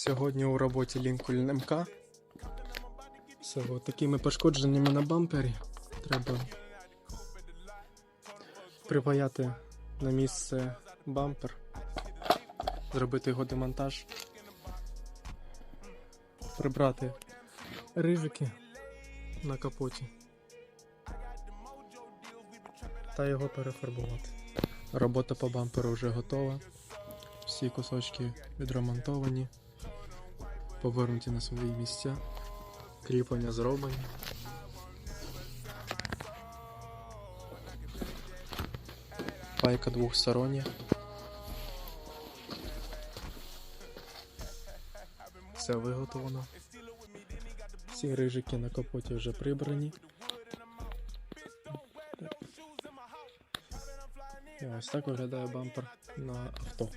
Сьогодні у роботі Lincoln МК. От такими пошкодженнями на бампері треба припаяти на місце бампер, зробити його демонтаж, прибрати рижики на капоті та його перефарбувати. Робота по бамперу вже готова. Всі кусочки відремонтовані, повернуті на свої місця, кріплення зроблені. Пайка двохстороння. Все виготовлено. Всі рижики на капоті вже прибрані. І ось так виглядає бампер на авто.